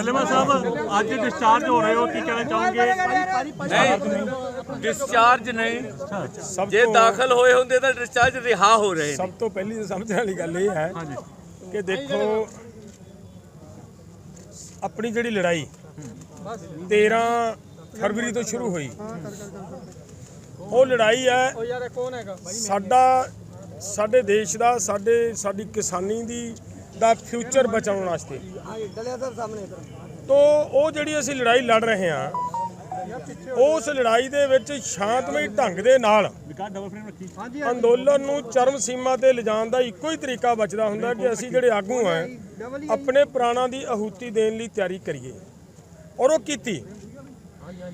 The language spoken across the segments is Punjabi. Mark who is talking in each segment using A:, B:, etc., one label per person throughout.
A: ਸਲੇਮਾ ਸਾਹਿਬ ਅੱਜ ਡਿਸਚਾਰਜ ਹੋ ਰਹੇ ਹੋ ਕੀ ਕਹਿਣਾ ਚਾਹੋਗੇ?
B: ਨਹੀਂ ਡਿਸਚਾਰਜ ਨਹੀਂ। ਜੇ ਦਾਖਲ ਹੋਏ ਹੁੰਦੇ ਤਾਂ ਡਿਸਚਾਰਜ ਰਿਹਾ ਹੋ ਰਹੇ ਨੇ।
C: ਸਭ ਤੋਂ ਪਹਿਲੀ ਤਾਂ ਸਮਝਣ ਵਾਲੀ ਗੱਲ ਇਹ ਹੈ ਕਿ ਦੇਖੋ ਆਪਣੀ ਜਿਹੜੀ ਲੜਾਈ 13 ਫਰਵਰੀ ਤੋਂ ਸ਼ੁਰੂ ਹੋਈ। ਉਹ ਲੜਾਈ ਹੈ ਸਾਡਾ ਸਾਡੇ ਦੇਸ਼ ਦਾ ਸਾਡੇ ਸਾਡੀ ਕਿਸਾਨੀ ਦੀ ਦਾ ਫਿਊਚਰ ਬਚਾਉਣ ਵਾਸਤੇ। ਤੋਂ ਉਹ ਜਿਹੜੀ ਅਸੀਂ ਲੜਾਈ ਲੜ ਰਹੇ ਹਾਂ ਉਸ ਲੜਾਈ ਦੇ ਵਿੱਚ ਸ਼ਾਂਤਮਈ ਢੰਗ ਦੇ ਨਾਲ ਅੰਦੋਲਨ ਨੂੰ ਚਰਮ ਸੀਮਾ ਤੇ ਲਿਜਾਣ ਦਾ ਇੱਕੋ ਹੀ ਤਰੀਕਾ ਬਚਦਾ ਹੁੰਦਾ ਕਿ ਅਸੀਂ ਜਿਹੜੇ ਆਗੂ ਆ ਆਪਣੇ ਪ੍ਰਾਣਾਂ ਦੀ ਆਹੂਤੀ ਦੇਣ ਲਈ ਤਿਆਰੀ ਕਰੀਏ। ਔਰ ਉਹ ਕੀਤੀ।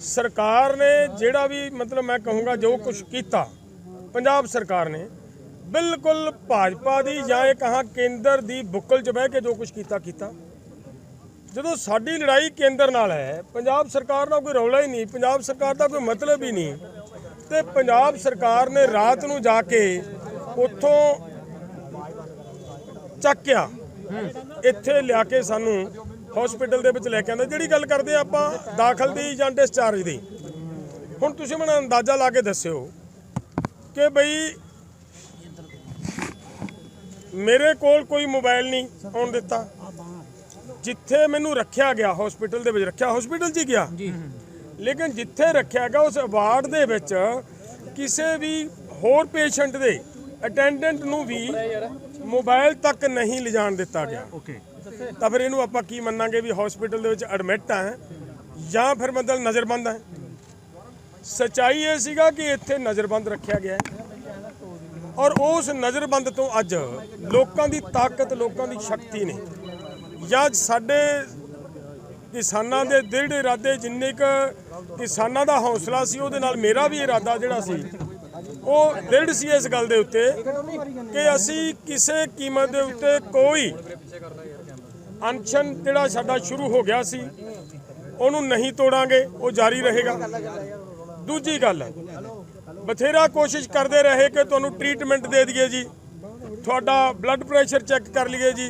C: ਸਰਕਾਰ ਨੇ ਜਿਹੜਾ ਵੀ ਮਤਲਬ ਮੈਂ ਕਹੂੰਗਾ ਜੋ ਕੁਝ ਕੀਤਾ ਪੰਜਾਬ ਸਰਕਾਰ ਨੇ ਬਿਲਕੁਲ ਭਾਜਪਾ ਦੀ ਜਾਂ ਇਹ ਕਹਾਂ ਕੇਂਦਰ ਦੀ ਬੁੱਕਲ 'ਚ ਬਹਿ ਕੇ ਜੋ ਕੁਝ ਕੀਤਾ ਕੀਤਾ। ਜਦੋਂ ਸਾਡੀ ਲੜਾਈ ਕੇਂਦਰ ਨਾਲ ਹੈ, ਪੰਜਾਬ ਸਰਕਾਰ ਨਾਲ ਕੋਈ ਰੌਲਾ ਹੀ ਨਹੀਂ, ਪੰਜਾਬ ਸਰਕਾਰ ਦਾ ਕੋਈ ਮਤਲਬ ਹੀ ਨਹੀਂ। ਤੇ ਪੰਜਾਬ ਸਰਕਾਰ ਨੇ ਰਾਤ ਨੂੰ ਜਾ ਕੇ ਉੱਥੋਂ ਚੱਕਿਆ ਇੱਥੇ ਲਿਆ ਕੇ ਸਾਨੂੰ ਹਸਪੀਟਲ ਦੇ ਵਿੱਚ ਲੈ ਕੇ ਆਂਦਾ ਜਿਹੜੀ ਗੱਲ ਕਰਦੇ ਆ ਆਪਾਂ, ਦਾਖਲ ਦੀ ਜਾਂ ਡਿਸਚਾਰਜ ਦੀ। ਹੁਣ ਤੁਸੀਂ ਮੈਨੂੰ ਅੰਦਾਜ਼ਾ ਲਾ ਕੇ ਦੱਸਿਓ ਕਿ ਬਈ ਮੇਰੇ ਕੋਲ ਕੋਈ ਮੋਬਾਈਲ ਨਹੀਂ ਆਉਣ ਦਿੱਤਾ। ਜਿੱਥੇ ਮੈਨੂੰ ਰੱਖਿਆ ਗਿਆ ਹਸਪੀਟਲ ਦੇ ਵਿੱਚ ਰੱਖਿਆ ਹਸਪੀਟਲ 'ਚ ਹੀ ਗਿਆ। ਜੀ। ਲੇਕਿਨ ਜਿੱਥੇ ਰੱਖਿਆ ਗਿਆ ਉਸ ਵਾਰਡ ਦੇ ਵਿੱਚ ਕਿਸੇ ਵੀ ਹੋਰ ਪੇਸ਼ੈਂਟ ਦੇ ਅਟੈਂਡੈਂਟ ਨੂੰ ਵੀ ਮੋਬਾਈਲ ਤੱਕ ਨਹੀਂ ਲਿਜਾਣ ਦਿੱਤਾ ਗਿਆ।
A: ਓਕੇ।
C: ਤਾਂ ਫਿਰ ਇਹਨੂੰ ਆਪਾਂ ਕੀ ਮੰਨਾਂਗੇ ਵੀ ਹਸਪੀਟਲ ਦੇ ਵਿੱਚ ਐਡਮਿਟ ਆ ਜਾਂ ਫਿਰ ਮਤਲਬ ਨਜ਼ਰਬੰਦ ਹੈ ਸਚਾਈ ਇਹ ਸੀਗਾ ਕਿ ਇੱਥੇ ਨਜ਼ਰਬੰਦ ਰੱਖਿਆ ਗਿਆ। ਹੈ ਔਰ ਉਸ ਨਜ਼ਰਬੰਦ ਤੋਂ ਅੱਜ ਲੋਕਾਂ ਦੀ ਤਾਕਤ, ਲੋਕਾਂ ਦੀ ਸ਼ਕਤੀ ਨੇ। ਜਾਂ ਸਾਡੇ ਕਿਸਾਨਾਂ ਦੇ ਦ੍ਰਿੜ ਇਰਾਦੇ ਜਿੰਨੇ ਕ ਕਿਸਾਨਾਂ ਦਾ ਹੌਸਲਾ ਸੀ, ਉਹਦੇ ਨਾਲ ਮੇਰਾ ਵੀ ਇਰਾਦਾ ਜਿਹੜਾ ਸੀ, ਉਹ ਦ੍ਰਿੜ ਸੀ ਇਸ ਗੱਲ ਦੇ ਉੱਤੇ ਕਿ ਅਸੀਂ ਕਿਸੇ ਕੀਮਤ ਦੇ ਉੱਤੇ ਕੋਈ ਅਨਸ਼ਨ ਜਿਹੜਾ ਸਾਡਾ ਸ਼ੁਰੂ ਹੋ ਗਿਆ ਸੀ, ਉਹਨੂੰ ਨਹੀਂ ਤੋੜਾਂਗੇ, ਉਹ ਜਾਰੀ ਰਹੇਗਾ। ਦੂਜੀ ਗੱਲ ਬਥੇਰਾ ਕੋਸ਼ਿਸ਼ ਕਰਦੇ ਰਹੇ ਕਿ ਤੁਹਾਨੂੰ ਟ੍ਰੀਟਮੈਂਟ ਦੇ ਦਈਏ ਜੀ। ਤੁਹਾਡਾ ਬਲੱਡ ਪ੍ਰੈਸ਼ਰ ਚੈੱਕ ਕਰ ਲਈਏ ਜੀ।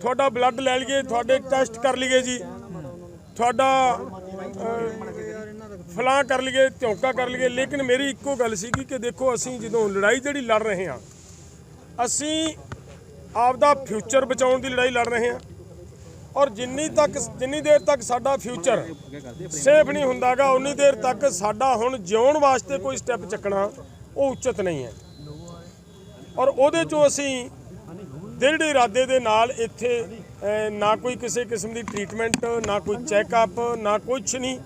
C: ਤੁਹਾਡਾ ਬਲੱਡ ਲੈ ਲਈਏ ਤੁਹਾਡੇ ਟੈਸਟ ਕਰ ਲਈਏ ਜੀ। ਤੁਹਾਡਾ ਅਹ, ਫਲਾਂ ਕਰ ਲਈਏ ਝੌਂਕਾ ਕਰ ਲਈਏ। ਲੇਕਿਨ ਮੇਰੀ ਇੱਕੋ ਗੱਲ ਸੀਗੀ ਕਿ ਦੇਖੋ ਅਸੀਂ ਜਦੋਂ ਲੜਾਈ ਜਿਹੜੀ ਲੜ ਰਹੇ ਹਾਂ ਅਸੀਂ ਆਪਦਾ ਫਿਊਚਰ ਬਚਾਉਣ ਦੀ ਲੜਾਈ ਲੜ ਰਹੇ ਹਾਂ। ਔਰ ਜਿੰਨੀ ਤੱਕ, ਜਿੰਨੀ ਦੇਰ ਤੱਕ ਸਾਡਾ ਫਿਊਚਰ ਸੇਫ ਨਹੀਂ ਹੁੰਦਾਗਾ, ਉਨੀ ਦੇਰ ਤੱਕ ਸਾਡਾ ਹੁਣ ਜਿਉਣ ਵਾਸਤੇ ਕੋਈ ਸਟੈਪ ਚੱਕਣਾ, ਉਹ ਉਚਿਤ ਨਹੀਂ ਹੈ। ਔਰ ਉਹਦੇ ਚੋਂ ਅਸੀਂ ਦ੍ਰਿੜ ਇਰਾਦੇ ਦੇ ਨਾਲ ਇੱਥੇ ਨਾ ਕੋਈ ਕਿਸੇ ਕਿਸਮ ਦੀ ਟ੍ਰੀਟਮੈਂਟ ਨਾ ਕੋਈ ਚੈੱਕਅਪ ਨਾ ਕੁਝ ਨਹੀਂ।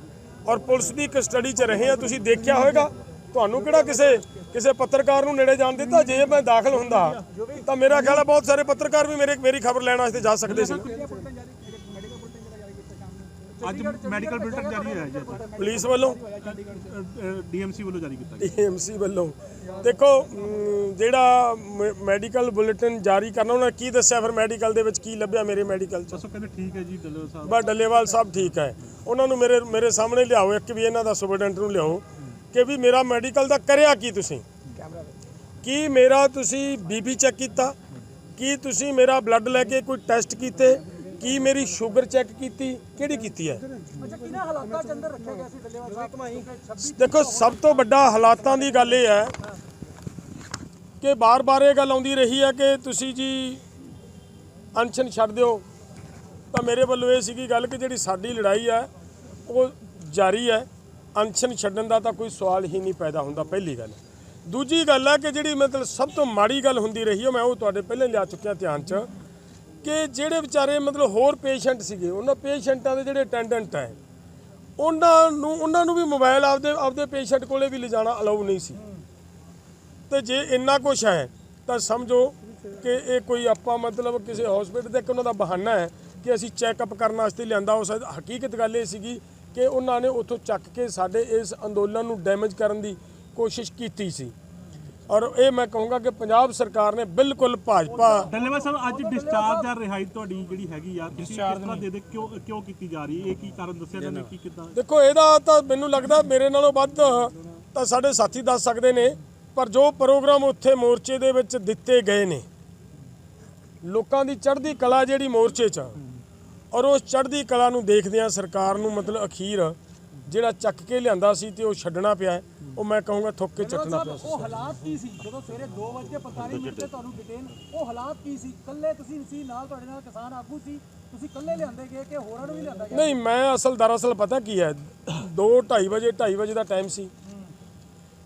C: ਔਰ ਪੁਲਿਸ ਦੀ ਕਸਟਡੀ 'ਚ ਰਹੇ ਆ ਤੁਸੀਂ ਦੇਖਿਆ ਹੋਵੇਗਾ, ਤੁਹਾਨੂੰ ਕਿਹੜਾ ਕਿਸੇ ਕਿਸੇ ਪੱਤਰਕਾਰ ਨੂੰ ਨੇੜੇ ਜਾਣ ਦਿੱਤਾ? ਜੇ ਮੈਂ ਦਾਖਲ ਹੁੰਦਾ, ਤਾਂ ਮੇਰਾ ਖਿਆਲ ਹੈ ਬਹੁਤ ਸਾਰੇ ਪੱਤਰਕਾਰ ਵੀ ਮੇਰੇ, ਮੇਰੀ ਖਬਰ ਲੈਣ ਵਾਸਤੇ ਜਾ ਸਕਦੇ ਸੀ।
A: ਅੱਜ ਮੈਡੀਕਲ ਬੁਲੇਟਿਨ ਜਾਰੀ ਹੋਇਆ ਜੀ
C: ਪੁਲਿਸ ਵੱਲੋਂ?
A: ਡੀਐਮਸੀ ਵੱਲੋਂ ਜਾਰੀ ਕੀਤਾ ਗਿਆ।
C: ਏਐਮਸੀ ਵੱਲੋਂ। ਦੇਖੋ ਜਿਹੜਾ ਮੈਡੀਕਲ ਬੁਲੇਟਿਨ ਜਾਰੀ ਕਰਨਾ ਉਹਨਾਂ ਕੀ ਦੱਸਿਆ? ਫਿਰ ਮੈਡੀਕਲ ਦੇ ਵਿੱਚ ਕੀ ਲੱਭਿਆ ਮੇਰੇ ਮੈਡੀਕਲ 'ਚ?
A: ਉਹ ਕਹਿੰਦੇ ਠੀਕ ਹੈ ਜੀ ਡੱਲੋ ਸਾਹਿਬ।
C: ਬਸ ਡੱਲੇਵਾਲ ਸਾਹਿਬ ਠੀਕ ਹੈ। ਉਹਨਾਂ ਨੂੰ ਮੇਰੇ ਮੇਰੇ ਸਾਹਮਣੇ ਲਿਆਓ ਇੱਕ ਵੀ ਇਹਨਾਂ ਦਾ ਸੁਪਰਡੈਂਟ ਨੂੰ ਲਿਆਓ ਕਿ ਵੀ ਮੇਰਾ ਮੈਡੀਕਲ ਦਾ ਕਰਿਆ ਕੀ ਤੁਸੀਂ? ਕੀ ਮੇਰਾ ਤੁਸੀਂ ਬੀਪੀ ਚੈੱਕ ਕੀਤਾ? ਕੀ ਤੁਸੀਂ ਮੇਰਾ ਬਲੱਡ ਲੈ ਕੇ ਕੋਈ ਟੈਸਟ ਕੀਤੇ? ਕੀ ਮੇਰੀ ਸ਼ੂਗਰ ਚੈੱਕ ਕੀਤੀ? ਕਿਹੜੀ ਕੀਤੀ ਹੈ? ਦੇਖੋ ਸਭ ਤੋਂ ਵੱਡਾ ਹਾਲਾਤਾਂ ਦੀ ਗੱਲ ਇਹ ਹੈ ਕਿ ਬਾਰ-ਬਾਰ ਇਹ ਗੱਲ ਆਉਂਦੀ ਰਹੀ ਹੈ ਕਿ ਤੁਸੀਂ ਜੀ ਅਨਸ਼ਨ ਛੱਡ ਦਿਓ। ਤਾਂ ਮੇਰੇ ਵੱਲੋਂ ਇਹ ਸੀਗੀ ਗੱਲ ਕਿ ਜਿਹੜੀ ਸਾਡੀ ਲੜਾਈ ਹੈ ਉਹ ਜਾਰੀ ਹੈ। ਅਨਸ਼ਨ ਛੱਡਣ ਦਾ ਤਾਂ ਕੋਈ ਸਵਾਲ ਹੀ ਨਹੀਂ ਪੈਦਾ ਹੁੰਦਾ ਪਹਿਲੀ ਗੱਲ। ਦੂਜੀ ਗੱਲ ਹੈ ਕਿ ਜਿਹੜੀ ਮਤਲਬ ਸਭ ਤੋਂ ਮਾੜੀ ਗੱਲ ਹੁੰਦੀ ਰਹੀ ਹੈ ਮੈਂ ਉਹ ਤੁਹਾਡੇ ਪਹਿਲੇ ਲਿਆ ਚੁੱਕਿਆ ਧਿਆਨ 'ਚ ਕਿ ਜਿਹੜੇ ਵਿਚਾਰੇ ਮਤਲਬ ਹੋਰ ਪੇਸ਼ੈਂਟ ਸੀਗੇ, ਉਹਨਾਂ ਪੇਸ਼ੈਂਟਾਂ ਦੇ ਜਿਹੜੇ ਅਟੈਂਡੈਂਟ ਹੈ, ਉਹਨਾਂ ਨੂੰ ਉਹਨਾਂ ਨੂੰ ਵੀ ਮੋਬਾਈਲ ਆਪਦੇ ਆਪਦੇ ਪੇਸ਼ੈਂਟ ਕੋਲੇ ਵੀ ਲਿਜਾਣਾ ਅਲਾਉ ਨਹੀਂ ਸੀ। ਤੇ ਜੇ ਇੰਨਾ ਕੁਝ ਹੈ, ਤਾਂ ਸਮਝੋ ਕਿ ਇਹ ਕੋਈ ਆਪਾਂ ਮਤਲਬ ਕਿਸੇ ਹਸਪੀਟਲ ਦੇ ਇੱਕ ਉਹਨਾਂ ਦਾ ਬਹਾਨਾ ਹੈ ਕਿ ਅਸੀਂ ਚੈੱਕਅਪ ਕਰਨ ਵਾਸਤੇ ਲਿਆਂਦਾ। ਉਸ ਹਕੀਕਤ ਗੱਲ ਇਹ ਸੀਗੀ ਕਿ ਉਹਨਾਂ ਨੇ ਉੱਥੋਂ ਚੱਕ ਕੇ ਸਾਡੇ ਇਸ ਅੰਦੋਲਨ ਨੂੰ ਡੈਮੇਜ ਕਰਨ ਦੀ ਕੋਸ਼ਿਸ਼ ਕੀਤੀ ਸੀ। ਔਰ ਇਹ ਮੈਂ ਕਹੂੰਗਾ ਕਿ ਪੰਜਾਬ ਸਰਕਾਰ ਨੇ ਬਿਲਕੁਲ ਭਾਜਪਾ
A: ਡੱਲੇਵਾਲ ਸਾਹਿਬ ਅੱਜ ਡਿਸਚਾਰਜ ਜਾਂ ਰਿਹਾਈ ਤੁਹਾਡੀ ਜਿਹੜੀ ਹੈਗੀ ਆ ਕਿਸ ਤਰ੍ਹਾਂ ਦੇ ਦੇ ਕਿਉਂ ਕਿਉਂ ਕੀਤੀ ਜਾ ਰਹੀ ਹੈ? ਇਹ ਕੀ ਕਾਰਨ ਦੱਸਿਆ ਜਾਂਦੇ ਕੀ ਕਿਦਾਂ
C: ਦੇਖੋ ਇਹਦਾ ਤਾਂ ਮੈਨੂੰ ਲੱਗਦਾ ਮੇਰੇ ਨਾਲੋਂ ਵੱਧ ਤਾਂ ਸਾਡੇ ਸਾਥੀ ਦੱਸ ਸਕਦੇ ਨੇ ਪਰ ਜੋ ਪ੍ਰੋਗਰਾਮ ਉੱਥੇ ਮੋਰਚੇ ਦੇ ਵਿੱਚ ਦਿੱਤੇ ਗਏ ਨੇ ਲੋਕਾਂ ਦੀ ਚੜ੍ਹਦੀ ਕਲਾ ਜਿਹੜੀ ਮੋਰਚੇ 'ਚ ਔਰ ਉਸ ਚੜ੍ਹਦੀ ਕਲਾ ਨੂੰ ਦੇਖਦਿਆਂ ਸਰਕਾਰ ਨੂੰ ਮਤਲਬ ਅਖੀਰ ਜਿਹੜਾ ਚੱਕ ਕੇ ਲਿਆਂਦਾ ਸੀ ਤੇ ਉਹ ਛੱਡਣਾ ਪਿਆ ਉਹ ਮੈਂ ਕਹੂੰਗਾ ਥੁੱਕ ਕੇ ਚੱਟਣਾ ਪਿਆ ਸੀ
D: ਉਹ ਹਾਲਾਤ ਕੀ ਸੀ? ਜਦੋਂ ਸਵੇਰੇ 2:45 ਮਿੰਟ ਤੇ ਤੁਹਾਨੂੰ ਡਿਟੇਨ ਉਹ ਹਾਲਾਤ ਕੀ ਸੀ? ਕੱਲੇ ਤੁਸੀਂ ਸੀ ਨਾਲ ਤੁਹਾਡੇ ਨਾਲ ਕਿਸਾਨ ਆਗੂ ਸੀ। ਤੁਸੀਂ ਕੱਲੇ ਲਿਆਂਦੇ ਗਏ ਕਿ ਹੋਰਾਂ ਨੂੰ ਵੀ ਲਿਆਂਦਾ ਗਿਆ?
C: ਨਹੀਂ ਮੈਂ ਅਸਲ ਦਰਅਸਲ ਪਤਾ ਕੀ ਹੈ? 2:30 ਵਜੇ 2:30 ਵਜੇ ਦਾ ਟਾਈਮ ਸੀ।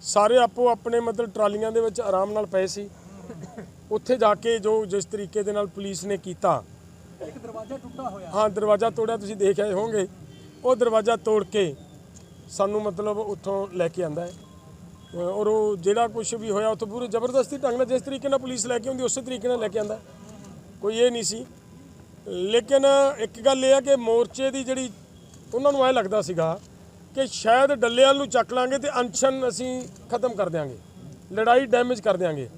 C: ਸਾਰੇ ਆਪੋ ਆਪਣੇ ਮਤਲਬ ਟਰਾਲੀਆਂ ਦੇ ਵਿੱਚ ਆਰਾਮ ਨਾਲ ਪਏ ਸੀ। ਉੱਥੇ ਜਾ ਕੇ ਜੋ ਜਿਸ ਤਰੀਕੇ ਦੇ ਨਾਲ ਪੁਲਿਸ ਨੇ ਕੀਤਾ।
D: ਇੱਕ ਦਰਵਾਜ਼ਾ ਟੁੱਟਾ ਹੋਇਆ।
C: ਹਾਂ ਦਰਵਾਜ਼ਾ ਤੋੜਿਆ ਤੁਸੀਂ ਦੇਖ ਆਏ ਹੋਵੋਗੇ। ਉਹ ਦਰਵਾਜ਼ਾ ਤੋੜ ਕੇ ਸਾਨੂੰ ਮਤਲਬ ਉੱਥੋਂ ਲੈ ਕੇ ਆਂਦਾ ਹੈ। ਔਰ ਉਹ ਜਿਹੜਾ ਕੁਝ ਵੀ ਹੋਇਆ, ਉੱਥੋਂ ਪੂਰੇ ਜ਼ਬਰਦਸਤੀ ਢੰਗ ਨਾਲ ਜਿਸ ਤਰੀਕੇ ਨਾਲ ਪੁਲਿਸ ਲੈ ਕੇ ਆਉਂਦੀ, ਉਸੇ ਤਰੀਕੇ ਨਾਲ ਲੈ ਕੇ ਆਂਦਾ। ਕੋਈ ਇਹ ਨਹੀਂ ਸੀ। ਲੇਕਿਨ ਇੱਕ ਗੱਲ ਇਹ ਆ ਕਿ ਮੋਰਚੇ ਦੀ ਜਿਹੜੀ ਉਹਨਾਂ ਨੂੰ ਐ ਲੱਗਦਾ ਸੀਗਾ ਕਿ ਸ਼ਾਇਦ ਡੱਲੇਵਾਲ ਨੂੰ ਚੱਕ ਲਾਂਗੇ ਤੇ ਅਨਸ਼ਨ ਅਸੀਂ ਖਤਮ ਕਰ ਦਿਆਂਗੇ। ਲੜਾਈ ਡੈਮੇਜ ਕਰ ਦਿਆਂਗੇ।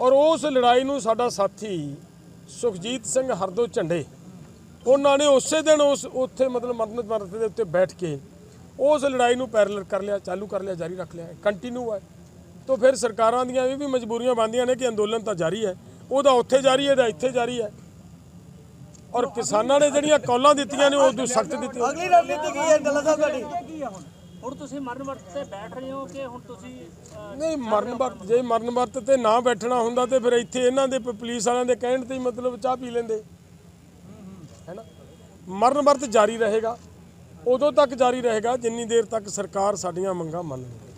C: ਔਰ ਉਸ ਲੜਾਈ ਨੂੰ ਸਾਡਾ ਸਾਥੀ ਸੁਖਜੀਤ ਸਿੰਘ ਹਰਦੋ ਝੰਡੇ, ਉਹਨਾਂ ਨੇ ਉਸੇ ਦਿਨ ਉਸ, ਉੱਥੇ ਮਤਲਬ ਮਰਨ ਮਰਤੇ ਦੇ ਉੱਤੇ ਬੈਠ ਕੇ ਉਸ ਲੜਾਈ ਨੂੰ ਪੈਰਲਲ ਕਰ ਲਿਆ ਚਾਲੂ ਕਰ ਲਿਆ ਜਾਰੀ ਰੱਖ ਲਿਆ ਕੰਟੀਨਿਊ ਹੈ। ਤੋਂ ਫਿਰ ਸਰਕਾਰਾਂ ਦੀਆਂ ਇਹ ਵੀ ਮਜਬੂਰੀਆਂ ਬਣਦੀਆਂ ਨੇ ਕਿ ਅੰਦੋਲਨ ਤਾਂ ਜਾਰੀ ਹੈ। ਉਹਦਾ ਉੱਥੇ ਜਾਰੀ ਹੈ ਇਹਦਾ ਇੱਥੇ ਜਾਰੀ ਹੈ। ਔਰ ਕਿਸਾਨਾਂ ਨੇ ਜਿਹੜੀਆਂ ਕੌਲਾਂ ਦਿੱਤੀਆਂ ਨੇ ਉਹ ਤੋਂ ਸਖਤ ਦਿੱਤੀਆਂ
D: ਅਗਲੀ ਰਣਨੀਤੀ ਕੀ ਹੈ ਡੱਲਾ ਸਾਹਿਬ ਤੁਹਾਡੀ ਹੁਣ?
E: ਹੁਣ ਤੁਸੀਂ ਮਰਨ ਵਰਤ ਤੇ ਬੈਠ ਰਹੇ ਹੋ ਕਿ ਹੁਣ ਤੁਸੀਂ
C: ਨਹੀਂ ਮਰਨ ਵਰਤ ਜੇ ਮਰਨ ਵਰਤ ਤੇ ਨਾ ਬੈਠਣਾ ਹੁੰਦਾ ਤੇ ਫਿਰ ਇੱਥੇ ਇਹਨਾਂ ਦੇ ਪੁਲਿਸ ਵਾਲਿਆਂ ਦੇ ਕਹਿਣ ਤੇ ਹੀ ਮਤਲਬ ਚਾਹ ਪੀ ਲੈਂਦੇ। ਹੈਨਾ ਮਰਨ ਵਰਤ ਜਾਰੀ ਰਹੇਗਾ। ਉਦੋਂ ਤੱਕ ਜਾਰੀ ਰਹੇਗਾ ਜਿੰਨੀ ਦੇਰ ਤੱਕ ਸਰਕਾਰ ਸਾਡੀਆਂ ਮੰਗਾਂ ਮੰਨ ਲਵੇ।